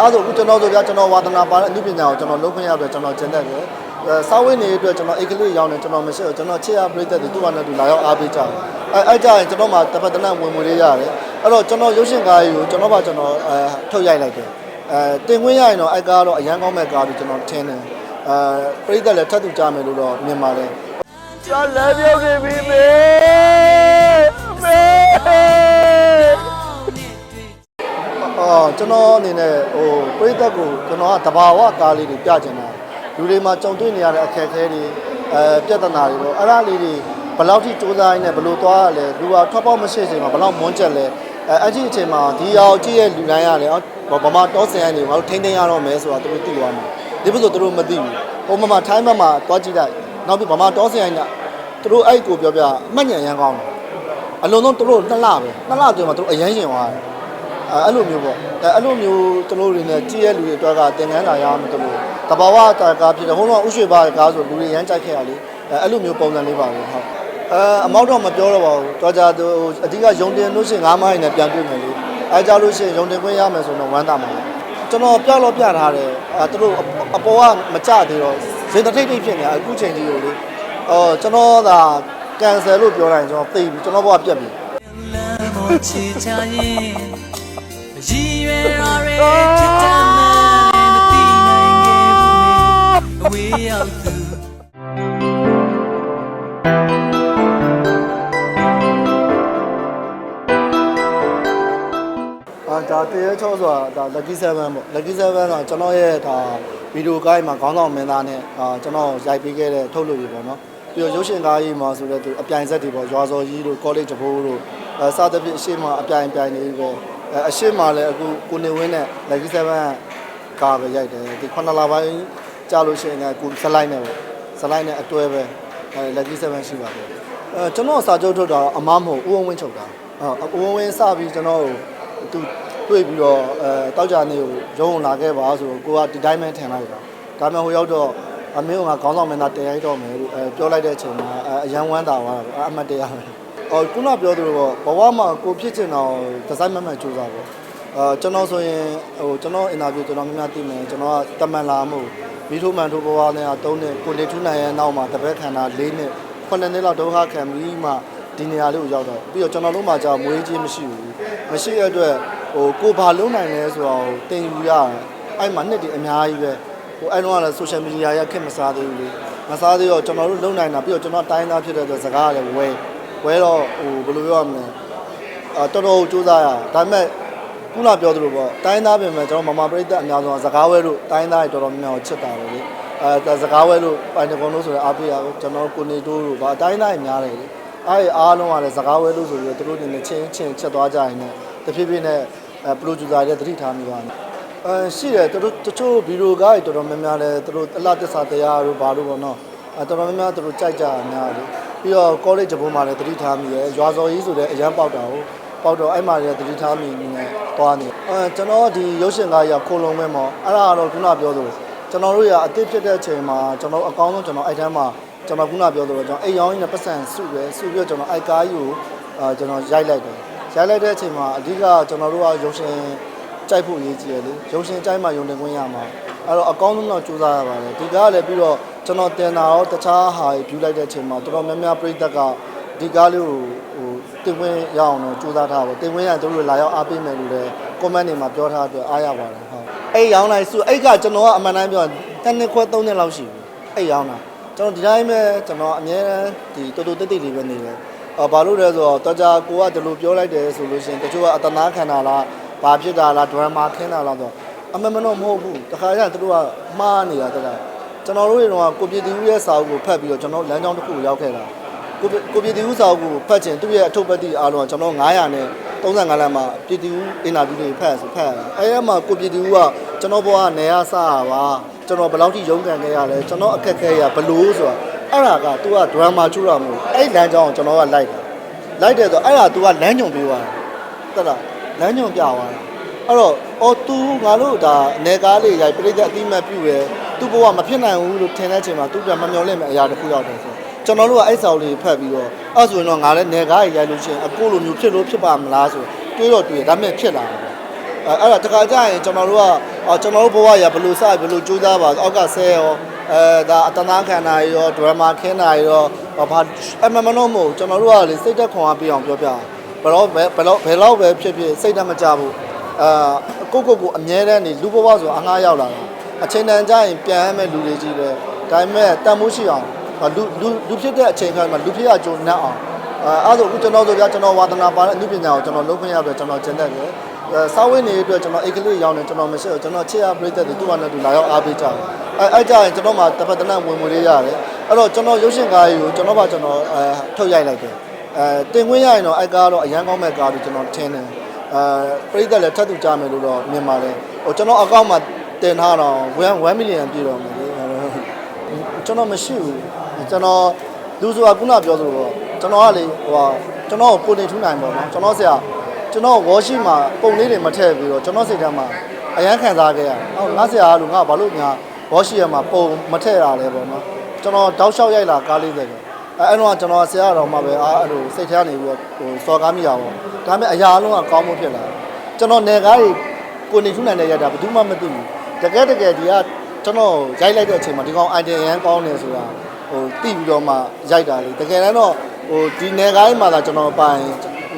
အဲ့ဒါဆိုအခုကျွန်တော်ဆိုပြကျွန်တော်ဝါသနာပါတဲ့အမှုပညာကိုကျွန်တော်လုပ်ခွင့်ရအတွက်ကျွန်တော်ကျင့်တတ်တယ်အဲစာဝတ်နေအတွက်ကျွန်တော်အိတ်ကလေးရောင်းနေကျွန်တော်မရှိဘူးကျွန်တော်ချစ်ရပရိသတ်တွေသူ့ဘာနဲ့သူလာရောက်အားပေးကြတယ်အဲအဲ့ကြရင်ကျွန်တော်မှတစ်ဖက်တစ်နက်ဝင်ဝင်လေးရတယ်အဲ့တော့ကျွန်တော်ရုပ်ရှင်ကားကြီးကိုကျွန်တော်ဘာကျွန်တော်အဲထုတ်ရိုက်လိုက်တယ်အဲတင်ခွင့်ရရင်တော့အဲ့ကားတော့အရန်ကောင်းမဲ့ကားလို့ကျွန်တော်ထင်တယ်အဲပရိသတ်လည်းထပ်တူကြမယ်လို့တော့မြင်ပါတယ်ကျွန်တော်လည်းပြုတ်နေပြီမေမေ အော်ကျွန်တော်အနေနဲ့ဟိုပရိသတ်ကိုကျွန်တော်ကတဘာဝကားလေးတွေပြချင်တာလူတွေမှာကြုံတွေ့နေရတဲ့အခက်အခဲတွေအဲပြဿနာတွေပေါ့အဲ့ဒါလေးတွေဘယ်လောက်ထိစူးစမ်းရင်းနဲ့ဘယ်လိုသွားရလဲလူကထွက်ပေါက်မရှိချိန်မှာဘယ်လောက်မွန်းချက်လဲအဲအဲ့ဒီအချိန်မှာဒီအောင်ကြည့်ရဲ့လူတိုင်းရတယ်အော်ဗမာတောစင်ကနေငါတို့ထိန်းသိမ်းရတော့မယ်ဆိုတာသူတို့သိသွားမှာဒီဘက်ဆိုသူတို့မသိဘူးဟိုမှာမှာထိုင်းဘက်မှာသွားကြည့်လိုက်နောက်ပြီးဗမာတောစင်ကနေသူတို့အဲ့ကိုပြောပြအမှတ်ဉာဏ်ရမ်းကောင်းတယ်အလုံးစုံသူတို့နှစ်လပဲနှစ်လအတွင်းမှာသူတို့အရန်ရှင်သွားတယ် အဲအဲ့လိုမျိုးပေါ့အဲအဲ့လိုမျိုးသူတို့တွေနဲ့ကြည့်ရလူတွေအတွက်ကသင်ခန်းစာရမှာသူတို့တဘာဝတာကားဖြစ်တယ်ဟိုတော့ဥရွှေဘာကားဆိုလူတွေရမ်းကြိုက်ခဲ့ရလေအဲအဲ့လိုမျိုးပုံစံလေးပါပဲဟုတ်အဲအမောက်တော့မပြောတော့ပါဘူးတော်ကြသူအဓိကယုံတင်လို့ရှိရင်ငါးမိုင်းနဲ့ပြန်တွေ့မယ်လေအဲကြလို့ရှိရင်ယုံတင်ခွင့်ရမယ်ဆိုတော့ဝမ်းသာမှာကျွန်တော်ပြတော့ပြထားတယ်အဲသူတို့အပေါ်ကမကြသေးတော့ဇင်တထိတ်ထိတ်ဖြစ်နေအခုချိန်ကြီးကိုလေအော်ကျွန်တော်သာကန်ဆယ်လို့ပြောတိုင်းကျွန်တော်သိပြီကျွန်တော်ဘဝပြတ်ပြီလမ်းပေါ်ချီချ ရင်ရည်ရွယ်ရာရဲချစ်တမ်းမယ်မသိနိုင်ခဲ့ဘူးမေအဝေးရောက်သူအာဒါတရေချောဆိုတာဒါ lucky 7ပေါ့ lucky 7ဆိုတာကျွန်တော်ရဲ့ဒါဗီဒီယိုကားကြီးမှာခေါင်းဆောင်မင်းသားနဲ့အာကျွန်တော်ရိုက်ပေးခဲ့တဲ့ထုတ်လို့ပြီပေါ့နော်ပြီးတော့ရုပ်ရှင်ကားကြီးမှာဆိုတော့သူအပြိုင်ဆက်တွေပေါ့ရွာစော်ကြီးတို့ college ဘိုးတို့အဲစသဖြင့်အရှိမအပြိုင်ပြိုင်နေပြီပဲ အဲအရှိမလည်းအခုကိုနေဝင်းနဲ့ lucky 7ကားပဲရိုက်တယ်ဒီ9လပိုင်းကြာလို့ရှိရင်လည်းကိုဇလိုက်နဲ့ပေါ့ဇလိုက်နဲ့အတွဲပဲအဲ lucky 7ရှိပါတယ်အဲကျွန်တော်စာချုပ်ထုတ်တာအမမဟုတ်ဦးဝင်းဝင်းချုပ်တာဟုတ်ဦးဝင်းဝင်းစပြီးကျွန်တော်သူတွေ့ပြီးတော့အဲတောက်ကြနေကိုရုံးလာခဲ့ပါဆိုတော့ကိုကဒီတိုင်းပဲထင်လိုက်တာဒါမှမဟုတ်ရောက်တော့အမင်းကခေါင်းဆောင်မင်းသားတင်ရိုက်တော့မယ်လို့အဲပြောလိုက်တဲ့အချိန်မှာအဲအရန်ဝမ်းသာသွားတာပေါ့အမတ်တရားပဲ အော်ခုနပြောသလိုပေါ့ဘဝမှာကိုဖြစ်ချင်တော့ဒီဇိုင်းမမှန်ကြိုးစားပေါ့အာကျွန်တော်ဆိုရင်ဟိုကျွန်တော်အင်တာဗျူးကျွန်တော်များများသိမယ်ကျွန်တော်ကတမန်လာမှုမီထိုးမန်ထိုးဘဝနဲ့အတုံးနဲ့ကိုနေထူးနိုင်ရဲ့နောက်မှာတပည့်ခန္ဓာ၄နှစ်ခုနှစ်နှစ်လောက်ဒုက္ခခံပြီးမှဒီနေရာလေးကိုရောက်တော့ပြီးတော့ကျွန်တော်တို့မှကြာမွေးကြီးမရှိဘူးမရှိတဲ့အတွက်ဟိုကိုဘာလုံးနိုင်လဲဆိုတော့တင်ယူရတယ်အဲ့မှာနှစ်တည်းအများကြီးပဲဟိုအဲ့တော့ကလည်း social media ရခက်မစားသေးဘူးလေမစားသေးတော့ကျွန်တော်တို့လုံးနိုင်တာပြီးတော့ကျွန်တော်တိုင်းသားဖြစ်တဲ့အတွက်စကားလည်းဝဲ ဝဲတော့ဟိုဘယ်လိုပြောရမလဲအာတော်တော်စူးစမ်းရဒါပေမဲ့ခုနပြောသလိုပေါ့တိုင်းသားပြင်မဲ့ကျွန်တော်မမပရိသတ်အများဆုံးစကားဝဲတို့တိုင်းသားတွေတော်တော်များများကိုချစ်တာပဲလေအဲစကားဝဲတို့ပိုင်တကွန်တို့ဆိုရင်အားပေးရကျွန်တော်ကိုနေတိုးတို့ဗာတိုင်းသားတွေများတယ်လေအဲ့အားလုံးကလည်းစကားဝဲလို့ဆိုပြီးတော့သူတို့အနေနဲ့ချင်းချင်းချက်သွားကြရင်လည်းတဖြည်းဖြည်းနဲ့အဲပရိုဂျူဆာတွေတတိထားမိသွားတယ်အဲရှိတယ်သူတို့တချို့ဗီဒီယိုကားတွေတော်တော်များများလည်းသူတို့အလားတစ္ဆာတရားတို့ဘာလို့ပေါ့နော် အဲတော်တော်များများသူတို့ကြိုက်ကြတာများတယ်ပြီးတော့ college ဘုံမှာလည်းတတိထားမိရယ်ရွာစော်ကြီးဆိုတဲ့အရန်ပေါက်တာကိုပေါက်တော့အဲ့မှာလည်းတတိထားမိနေနဲ့သွားနေအဲကျွန်တော်ဒီရုပ်ရှင်ကားကြီးကခိုးလုံးပဲမော်အဲ့ဒါကတော့ခုနပြောသလိုကျွန်တော်တို့ရအသစ်ဖြစ်တဲ့အချိန်မှာကျွန်တော်အကောင်းဆုံးကျွန်တော်အဲ့တန်းမှာကျွန်တော်ခုနပြောသလိုကျွန်တော်အိမ်ရောင်းရင်းနဲ့ပတ်စံစုပဲစုပြီးတော့ကျွန်တော်အိုက်ကားကြီးကိုအာကျွန်တော်ရိုက်လိုက်တယ်ရိုက်လိုက်တဲ့အချိန်မှာအဓိကကျွန်တော်တို့ကရုပ်ရှင်ကြိုက်ဖို့အရေးကြီးတယ်လေရုပ်ရှင်ကြိုက်မှယုံတင်ခွင့်ရမှာ အဲ့တော့အကောင်းဆုံးတော့ကြိုးစားရပါတယ်ဒီကားကလည်းပြီးတော့ကျွန်တော်တင်တာရောတခြားဟာတွေပြုလိုက်တဲ့အချိန်မှာတော်တော်များများပြိသက်ကဒီကားလေးကိုဟိုတင်ခွင့်ရအောင်တော့ကြိုးစားထားပါတင်ခွင့်ရရင်တို့တို့လာရောက်အားပေးမယ်လို့လည်း comment တွေမှာပြောထားတဲ့အတွက်အားရပါတယ်ဟုတ်အဲ့ရောင်းလိုက်စုအဲ့ကကျွန်တော်ကအမှန်တမ်းပြောရင်တစ်နှစ်ခွဲသုံးနှစ်လောက်ရှိပြီအဲ့ရောင်းတာကျွန်တော်ဒီတိုင်းပဲကျွန်တော်အများဒီတော်တော်တိတ်တိတ်လေးပဲနေတယ်အော်ဘာလို့လဲဆိုတော့တော်ကြာကိုကဒီလိုပြောလိုက်တယ်ဆိုလို့ရှိရင်တချို့ကအတနာခံတာလားဘာဖြစ်တာလားဒရမာခင်းတာလားဆိုတော့ အမှန်မတော့မဟုတ်ဘူးတခါကျရင်တို့ကမှားနေတာတခါကျွန်တော်တို့ရေတော့ကိုပြည်သူရဲ့စာအုပ်ကိုဖတ်ပြီးတော့ကျွန်တော်လမ်းကြောင်းတစ်ခုကိုရောက်ခဲ့တာကိုကိုပြည်သူဦးစာအုပ်ကိုဖတ်ချင်သူ့ရဲ့အထုပ်ပတ်တိအားလုံးကကျွန်တော်900နဲ့35လမ်းမှာပြည်သူအင်တာဗျူးတွေဖတ်ဆိုဖတ်ရတယ်အဲအဲ့မှာကိုပြည်သူကကျွန်တော်ဘဝကနေရစရပါကျွန်တော်ဘယ်လောက်ထိရုန်းကန်ခဲ့ရလဲကျွန်တော်အခက်ခဲရဘလို့ဆိုတာအဲ့ဒါက तू ကဒရမာချူတာမဟုတ်အဲ့လမ်းကြောင်းကိုကျွန်တော်ကလိုက်တာလိုက်တယ်ဆိုအဲ့ဒါ तू ကလမ်းညွန်ပေးသွားတာတက်လားလမ်းညွန်ပြသွားတာ အဲ့တော့အော် तू ငါတို့ဒါအနေကားလေးရိုက်ပြိဿအတိမတ်ပြုရယ်သူ့ဘဝမဖြစ်နိုင်ဘူးလို့ထင်တဲ့အချိန်မှာ तू ပြန်မမျော်လင့်မဲ့အရာတစ်ခုရောက်တယ်ဆိုတော့ကျွန်တော်တို့ကအဲ့စာအုပ်လေးဖတ်ပြီးတော့အဲ့ဆိုရင်တော့ငါလည်းနေကားရိုက်လို့ရှိရင်အကိုလိုမျိုးဖြစ်လို့ဖြစ်ပါမလားဆိုတွေးတော့တွေးဒါပေမဲ့ဖြစ်လာတယ်ပေါ့အဲအဲ့ဒါတခါကျရင်ကျွန်တော်တို့ကအော်ကျွန်တော်တို့ဘဝရဘယ်လိုစဘယ်လိုကြိုးစားပါအောက်ကဆဲရောအဲဒါအတနာခန္ဓာရောဒရမာခင်းတာရောဘာအမှန်မလို့မဟုတ်ကျွန်တော်တို့ကလေစိတ်သက်ခွန်အားပြအောင်ပြောပြဘယ်တော့ဘယ်ဘယ်တော့ဘယ်တော့ပဲဖြစ်ဖြစ်စိတ်သက်မကြဘူး အာကိုကိုကိုအမြဲတမ်းနေလူဘဝဆိုအငှားရောက်လာတာအချိန်တန်ကြရင်ပြန်ရမယ့်လူတွေကြီးပဲဒါပေမဲ့တန်မိုးရှိအောင်လူလူလူဖြစ်တဲ့အချိန်ခါမှာလူဖြစ်ရကြုံနှက်အောင်အဲအဲ့ဒါအခုကျွန်တော်တို့ကကျွန်တော်ဝါသနာပါတဲ့အမှုပညာကိုကျွန်တော်လုပ်ခွင့်ရပြီးကျွန်တော်ကျင့်တတ်တယ်အဲစာဝတ်နေအတွက်ကျွန်တော်အိတ်ကလေးရောင်းနေကျွန်တော်မရှိတော့ကျွန်တော်ချစ်ရပြိသက်တွေသူ့ဘာနဲ့သူလာရောက်အားပေးကြတယ်အဲအဲ့ကြရင်ကျွန်တော်မှတစ်ဖက်တစ်နက်ဝင်ငွေလေးရတယ်အဲ့တော့ကျွန်တော်ရုပ်ရှင်ကားကြီးကိုကျွန်တော်ဘာကျွန်တော်အဲထုတ်ရိုက်လိုက်တယ်အဲတင်ခွင့်ရရင်တော့အဲ့ကားတော့အရန်ကောင်းမဲ့ကားလို့ကျွန်တော်ထင်တယ် အဲပြိသက်လည်းထပ်တူကြမယ်လို့တော့မြင်ပါတယ်ဟိုကျွန်တော်အကောင့်မှာတင်ထားတော့1 1 million ပြည့်တော့မယ်လေကျွန်တော်မရှိဘူးကျွန်တော်လူဆိုတာခုနပြောသလိုတော့ကျွန်တော်ကလေဟိုဟာကျွန်တော်ကိုကိုနေထူးနိုင်ပေါ့နော်ကျွန်တော်ဆရာကျွန်တော်ဝေါ်ရှိမှာပုံလေးတွေမထည့်ပြီးတော့ကျွန်တော်စိတ်ထဲမှာအရန်ခံစားခဲ့ရဟောငါဆရာကလူငါဘာလို့ညာဝေါ်ရှိရမှာပုံမထည့်ရလဲပေါ့နော်ကျွန်တော်တောက်လျှောက်ရိုက်လာကားလေးတွေပဲ အဲအဲ့တော့ကျွန်တော်ဆရာတော်မှပဲအားအဲ့လိုစိတ်ထဲကနေပြီးတော့ဟိုစော်ကားမိရပါဘူးဒါပေမဲ့အရာအလုံးကကောင်းမှုဖြစ်လာကျွန်တော်နေကားတွေကိုနေထူးနိုင်တဲ့ရိုက်တာဘယ်သူမှမသိဘူးတကယ်တကယ်ဒီကကျွန်တော်ရိုက်လိုက်တဲ့အချိန်မှာဒီကောင် idea ရန်ကောင်းနေဆိုတာဟိုတိပြီးတော့မှရိုက်တာလေတကယ်တမ်းတော့ဟိုဒီနယ်ကိုင်းမှာသာကျွန်တော်ပိုင်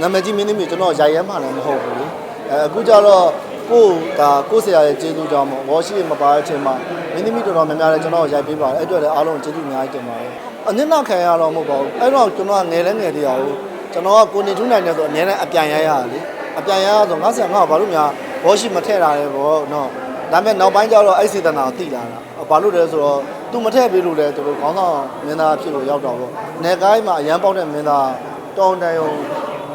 နာမည်ကြီးမင်းသမီးကျွန်တော်ရိုက်ရဲမှလည်းမဟုတ်ဘူးလေအဲအခုကျတော့ကိုဒါကိုဆရာရဲ့ကျေးဇူးကြောင့်မို့ဝေါ်ရှိမပါတဲ့အချိန်မှာ မင်းသမီးတော်တော်များများလည်းကျွန်တော်ရိုက်ပေးပါတယ်အဲ့အတွက်လည်းအားလုံးကျေးဇူးအများကြီးတင်ပါတယ်အနစ်နောက်ခံရတော့မဟုတ်ပါဘူးအဲ့တော့ကျွန်တော်ကငယ်လဲငယ်တရားကိုကျွန်တော်ကကိုနေထူးနိုင်တယ်ဆိုအများနဲ့အပြန်ရရလေအပြန်ရရဆိုငါဆရာငါဘာလို့များဝေါ်ရှိမထည့်တာလဲဗောနော်ဒါပေမဲ့နောက်ပိုင်းကျတော့အဲ့စေတနာကိုသိလာတာဘာလို့လဲဆိုတော့သူမထည့်ပေးလို့လဲသူတို့ခေါင်းဆောင်မင်းသားဖြစ်လို့ရောက်တော့ဗောနေကိုင်းမှာအရန်ပေါက်တဲ့မင်းသားတောင်းတန်ယုံ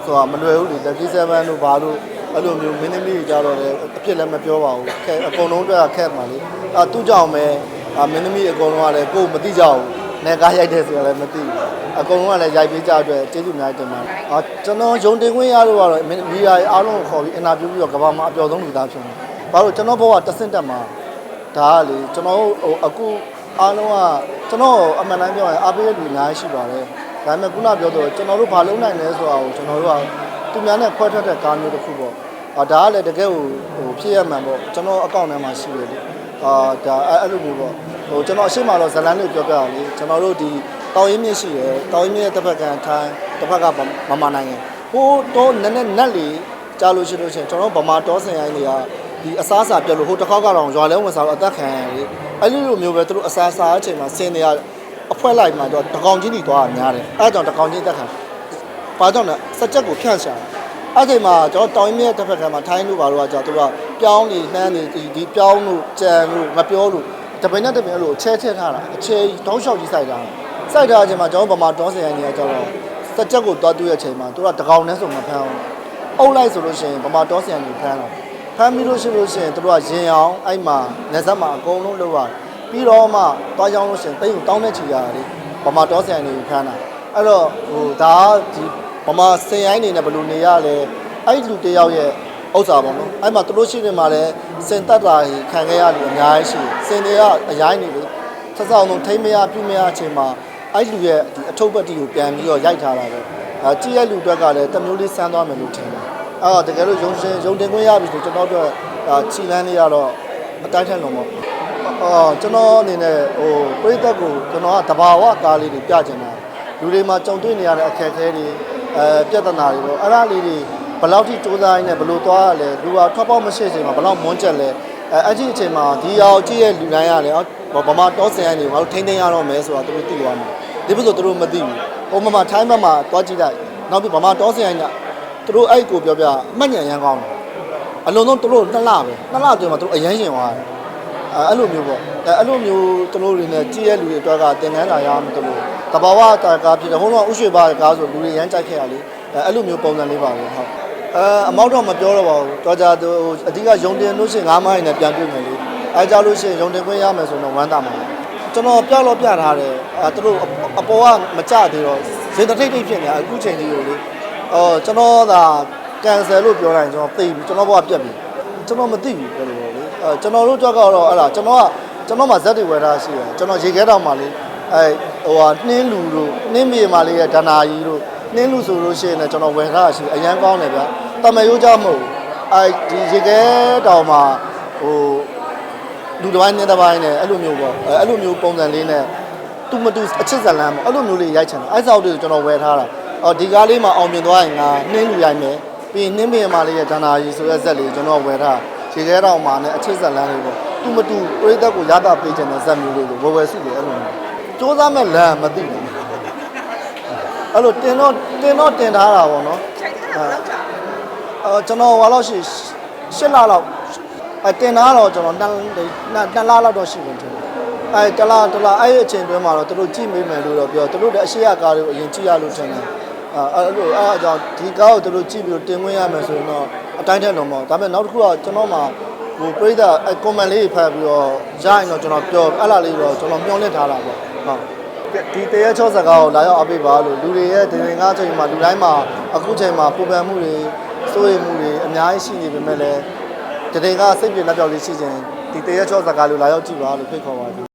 ဆိုတာမလွယ်ဘူးလေလက်ကြီး7တို့ဘာလို့ အဲ့လိုမျိုးမင်းသမီးတွေကြတော့လေအဖြစ်လည်းမပြောပါဘူးခဲအကုန်လုံးတော့ခက်မှာလေအာသူ့ကြောင့်ပဲအာမင်းသမီးအကုန်လုံးကလည်းကိုယ်မသိကြဘူးနေကားရိုက်တယ်ဆိုတာလည်းမသိဘူးအကုန်လုံးကလည်းရိုက်ပေးကြအတွက်ကျေးဇူးအများကြီးတင်ပါတယ်အာကျွန်တော်ယုံတင်ခွင့်ရလို့ကတော့မီဒီယာအားလုံးကိုခေါ်ပြီးအင်တာဗျူးပြီးတော့ကမ္ဘာမှာအပျော်ဆုံးလူသားဖြစ်တယ်ဘာလို့ကျွန်တော်ဘဝတစ်ဆင့်တက်မှာဒါကလေကျွန်တော်တို့ဟိုအခုအားလုံးကကျွန်တော်အမှန်တမ်းပြောရင်အားပေးတဲ့လူအများကြီးရှိပါတယ်။ဒါပေမဲ့ခုနပြောတော့ကျွန်တော်တို့ဘာလုပ်နိုင်လဲဆိုတာကိုကျွန်တော်တို့က သူများနဲ့ခွဲထွက်တဲ့ကားမျိုးတစ်ခုပေါ့။အာဒါကလည်းတကယ်ကိုဟိုဖြစ်ရမှန်ပေါ့ကျွန်တော်အကောင့်ထဲမှာရှိတယ်လေ။အာဒါအဲ့အဲ့လိုမျိုးပေါ့။ဟိုကျွန်တော်အရှိမတော့ဇလန်းလေးပြောပြရလေကျွန်တော်တို့ဒီတောင်ရင်းမြင့်ရှိတယ်။တောင်ရင်းမြင့်ရဲ့တစ်ဖက်ကထိုင်းတစ်ဖက်ကမမနိုင်ငံ။ဟိုတော့နက်နက်နက်လေးကြားလို့ရှိလို့ရှိရင်ကျွန်တော်ဗမာတောစင်ရိုင်းတွေကဒီအစားအစာပြတ်လို့ဟိုတစ်ခေါက်ကတော့ရွာလဲဝင်စားတော့အသက်ခံရတယ်အဲ့လိုလိုမျိုးပဲသူတို့အစားအစာအချိန်မှာဆင်းနေရအဖွဲလိုက်မှတော့တကောင်ချင်းတွေသွားတာများတယ်အဲ့ဒါကြောင့်တကောင်ချင်းတက်ခံ ဘာကြောင့်လဲစက်ချက်ကိုဖြန့်ရှာအဲ့ချိန်မှာကျွန်တော်တောင်းရင်းရဲ့တစ်ဖက်ကမှာထိုင်းလို့ဘာလို့ကကြာသူကပြောင်းနေနှမ်းနေဒီဒီပြောင်းလို့ကြံလို့မပြောလို့တပင်းနဲ့တပင်းအဲ့လိုအချဲချဲထားတာအချဲတောင်းလျှောက်ကြီးစိုက်တာစိုက်ထားတဲ့အချိန်မှာကျွန်တော်ဗမာတောင်းစင်ရနေရကြတော့စက်ချက်ကိုသွားတူးရဲ့အချိန်မှာသူကတကောင်နဲ့ဆိုမဖမ်းအောင်အုပ်လိုက်ဆိုလို့ရှိရင်ဗမာတောစင်ရနေဖမ်းတော့ဖမ်းပြီးလို့ရှိလို့ရှိရင်တို့ကရင်အောင်အဲ့မှာနေဆက်မှာအကုန်လုံးလုပ်ရတယ်ပြီးတော့မှတွားကြောင်းလို့ရှိရင်တိတ်ကိုတောင်းတဲ့ချီရတယ်လေဗမာတောဆိုင်နေခန်းတာအဲ့တော့ဟိုဒါကဒီ ဗမာစင်ရိုင်းနေနဲ့ဘယ်လိုနေရလဲအဲ့လူတယောက်ရဲ့ဥစ္စာပေါ့နော်အဲ့မှာတို့ရှိနေမှာလဲစင်တက်တာကြီးခံခဲ့ရလူအများကြီးရှိတယ်စင်တွေကအရိုင်းနေလေဆက်စောင်းလုံးထိမ့်မရပြုမရအချိန်မှာအဲ့လူရဲ့ဒီအထုပ်ပတ်တီကိုပြန်ပြီးတော့ရိုက်ထားတာပဲအဲကြည့်ရလူအတွက်ကလည်းတစ်မျိုးလေးစမ်းသွားမယ်လို့ထင်တယ်အဲ့တော့တကယ်လို့ယုံရှင်ယုံတင်ခွင့်ရပြီဆိုကျွန်တော်တို့ဒါခြိလန်းလေးရတော့အတိုင်းထက်လုံးပေါ့အော်ကျွန်တော်အနေနဲ့ဟိုပြိသက်ကိုကျွန်တော်ကတဘာဝကားလေးတွေပြချင်တာလူတွေမှာကြုံတွေ့နေရတဲ့အခက်အခဲတွေ အဲပြဿနာတွေပေါ့အဲ့ဒါလေးတွေဘယ်လောက်ထိစူးစမ်းရင်းနဲ့ဘယ်လိုသွားရလဲလူကထွက်ပေါက်မရှိချိန်မှာဘယ်လောက်မွန်းချက်လဲအဲအဲ့ဒီအချိန်မှာဒီအောင်ကြည့်ရဲ့လူတိုင်းရလဲဗမာတောစင်ရနေငါတို့ထိန်းသိမ်းရတော့မယ်ဆိုတာသူတို့သိသွားမှာဒီလိုဆိုသူတို့မသိဘူးဟိုမှာထိုင်းဘက်မှာသွားကြည့်လိုက်နောက်ပြီးဗမာတောစင်ရနေသူတို့အဲ့ကိုပြောပြအမှတ်ညံရမ်းကောင်းတယ်အလုံးစုံသူတို့နှစ်လပဲနှစ်လအတွင်းမှာသူတို့အရန်ရှင်သွားတယ်အဲအဲ့လိုမျိုးပေါ့အဲအဲ့လိုမျိုးသူတို့တွေနဲ့ကြည့်ရလူတွေအတွက်ကသင်ခန်းစာရမှသူတို့ တဘာဝတာကားဖြစ်တယ်ဟိုတော့ဥရွှေပါကားဆိုလူတွေရမ်းကြိုက်ခဲ့ရလေအဲအဲ့လိုမျိုးပုံစံလေးပါပဲဟုတ်အဲအမောက်တော့မပြောတော့ပါဘူးတော်ကြသူအဓိကယုံတင်လို့ရှိရင်၅မိုင်းနဲ့ပြန်တွေ့မယ်လေအဲကြလို့ရှိရင်ယုံတင်ခွင့်ရမယ်ဆိုတော့ဝမ်းသာမှာကျွန်တော်ပြတော့ပြထားတယ်အဲသူတို့အပေါ်ကမကြသေးတော့ဇင်တထိတ်ထိတ်ဖြစ်နေတာအခုချိန်ကြီးကိုလေအော်ကျွန်တော်သာကန်ဆယ်လို့ပြောလိုက်ရင်ကျွန်တော်သိပြီကျွန်တော်ဘဝပြတ်ပြီကျွန်တော်မသိဘူးဘယ်လိုလဲလေအဲကျွန်တော်တို့တော့ကတော့အဲ့ဒါကျွန်တော်ကကျွန်တော်မှဇက်တွေဝယ်ထားရှိတယ်ကျွန်တော်ရေခဲတောင်မှလေအဲ ဟိုဟာနှင်းလူတို့နှင်းမြေမှလေးရဲ့ဒနာကြီးတို့နှင်းလူဆိုလို့ရှိရင်လည်းကျွန်တော်ဝယ်ထားရှိအရန်ကောင်းတယ်ဗျာတမရိုးကြမဟုတ်ဘူးအဲဒီရေခဲတောင်မှာဟိုလူတစ်ပိုင်းနဲ့တစ်ပိုင်းနဲ့အဲ့လိုမျိုးပေါ့အဲ့လိုမျိုးပုံစံလေးနဲ့သူမတူအချစ်ဇလန်းပေါ့အဲ့လိုမျိုးလေးရိုက်ချင်တယ်အဲ့ဆောက်တွေကိုကျွန်တော်ဝယ်ထားတာအော်ဒီကားလေးမှာအောင်မြင်သွားရင်ငါနှင်းလူရိုက်မယ်ပြီးရင်နှင်းပင်မာလေးရဲ့ဒန္နာကြီးဆိုတဲ့ဇက်လေးကျွန်တော်ဝယ်ထားရေခဲတောင်မှာနဲ့အချစ်ဇလန်းလေးပေါ့သူမတူပြိသက်ကိုရတာပေးချင်တဲ့ဇက်မျိုးလေးကိုဝယ်ဝယ်စုတယ်အဲ့လိုမျိုး စူးစမ်းမဲ့လမ်းမသိဘူးအဲ့လိုတင်တော့တင်တော့တင်ထားတာပေါ့နော်အဲကျွန်တော်ဟိုလောက်ရှိ၈လလောက်အဲတင်တာတော့ကျွန်တော်နှစ်နှစ်လလောက်တော့ရှိဝင်တယ်အဲတလားတလားအဲ့ဒီအချိန်တွင်းမှာတော့သူတို့ကြည့်မိမယ်လို့တော့ပြောသူတို့လည်းအရှိရကားတွေကိုအရင်ကြည့်ရလို့ထင်တယ်အဲအဲ့လိုအဲ့အကြောင်းဒီကားကိုသူတို့ကြည့်ပြီးတော့တင်ဝင်ရမယ်ဆိုရင်တော့အတိုင်းထက်တော့မဟုတ်ဒါပေမဲ့နောက်တစ်ခုကကျွန်တော်မှဟိုပြိဿအဲကွန်မန့်လေးဖတ်ပြီးတော့ရရင်တော့ကျွန်တော်ပြောအဲ့လားလေးတော့ကျွန်တော်မျှော်လင့်ထားတာပေါ့ ဟုတ်ဒီတရေချောစကားကိုလာရောက်အပိပါလို့လူတွေရဲ့ဒီရင်ကားချိန်မှာလူတိုင်းမှာအခုချိန်မှာပူပန်မှုတွေစိုးရိမ်မှုတွေအများကြီးရှိနေပေမဲ့လည်းတရင်ကစိတ်ပြေလက်ပြောက်လေးရှိခြင်းဒီတရေချောစကားလို့လာရောက်ကြည့်ပါလို့ဖိတ်ခေါ်ပါတယ်